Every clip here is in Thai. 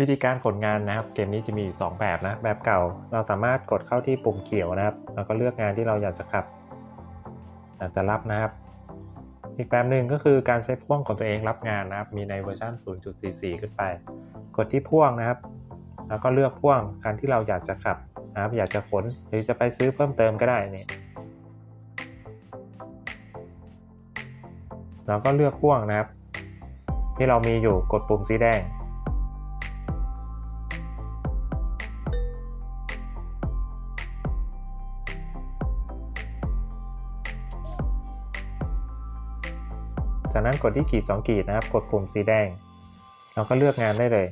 วิธีการกดงานนะครับ เกมนี้จะมีอยู่สองแบบนะ แบบเก่าเราสามารถกดเข้าที่ปุ่มเขียวนะครับ แล้วก็เลือกงานที่เราอยากจะขับอยากจะรับนะครับ อีกแบบหนึ่งก็คือการใช้พ่วงของตัวเองรับงานนะครับ มีในเวอร์ชัน0.44 ขึ้นไป กดที่พ่วงนะครับ แล้วก็เลือกพ่วงการที่เราอยากจะขับนะครับ อยากจะขนหรือจะไปซื้อเพิ่มเติมก็ได้นี่เราก็เลือกพ่วงนะครับ ที่เรามีอยู่กดปุ่มสีแดง จากนั้นกดที่ขีด2ขีดนะครับ กดปุ่มสีแดง เราก็เลือกงานได้เลย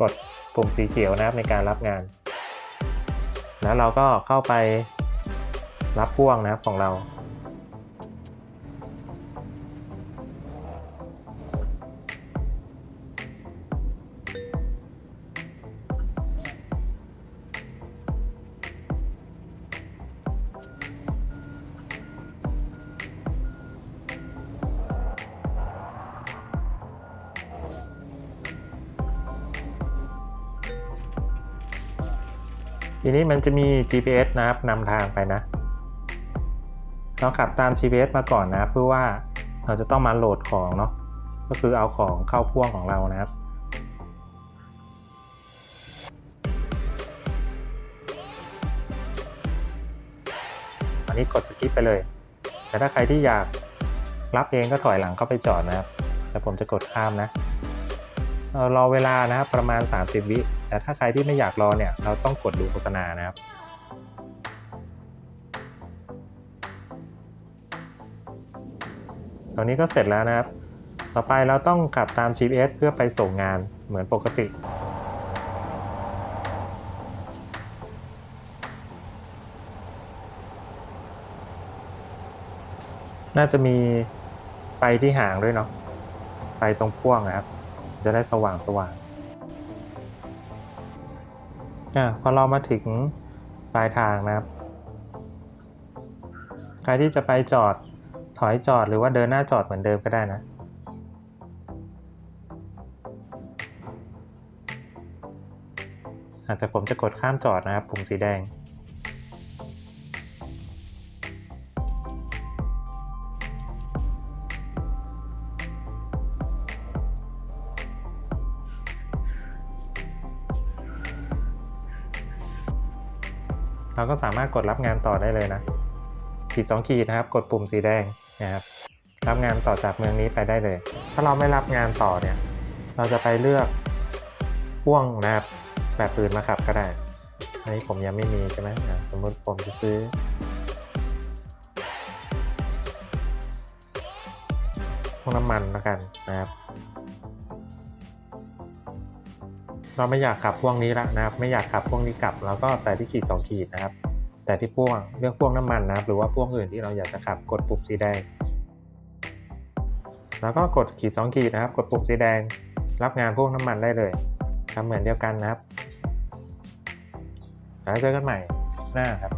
กดปุ่มสีเขียวนะครับในการรับงาน แล้วเราก็เข้าไปรับพ่วงนะครับของเรา ทีนี้มันจะมี GPS นะครับนำทางไปนะ เราขับตาม GPS มาก่อนนะเพื่อว่าเราจะต้องมาโหลดของเนาะก็คือเอาของเข้าพ่วงของเรานะครับอันนี้กดสกิปไปเลย แต่ถ้าใครที่อยากรับเองก็ถอยหลังเข้าไปจอดนะครับ แต่ผมจะกดข้ามนะเรารอเวลานะครับประมาณ 30 วิ แต่ถ้าใครที่ไม่อยากรอเนี่ย เราต้องกดดูโฆษณานะครับตอนนี้ก็เสร็จแล้วนะครับ ต่อไปเราต้องขับตาม GPS เพื่อไปส่งงานเหมือนปกติน่าจะมีไฟที่หางด้วยเนาะ ไฟตรงพ่วงนะครับ จะได้สว่างสว่าง อะพอเรามาถึงปลายทางนะครับ ใครที่จะไปจอดถอยจอดหรือว่าเดินหน้าจอดเหมือนเดิมก็ได้นะอาจจะผมจะกดข้ามจอดนะครับปุ่มสีแดง เราก็สามารถกดรับงานต่อได้เลยนะขีด2ขีดนะครับ กดปุ่มสีแดงนะครับ รับงานต่อจากเมืองนี้ไปได้เลย ถ้าเราไม่รับงานต่อเนี่ย เราจะไปเลือกพ่วงนะครับแบบอื่นมาขับก็ได้ อันนี้ผมยังไม่มีใช่ไหมสมมติผมจะซื้อ พวกน้ำมันแล้วกันนะครับ เราไม่อยากขับพ่วงนี้ละนะครับ ไม่อยากขับพ่วงนี้กลับ แล้วก็แต่ที่ขีด2ขีดนะครับ แต่ที่พ่วงเลือกพ่วงน้ำมันนะครับ หรือว่าพ่วงอื่นที่เราอยากจะขับกดปุ่มสีแดง แล้วก็กดขีด2ขีดนะครับ กดปุ่มสีแดง รับงานพ่วงน้ำมันได้เลยทำเหมือนเดียวกันนะครับแล้วเจอกันใหม่หน้าครับ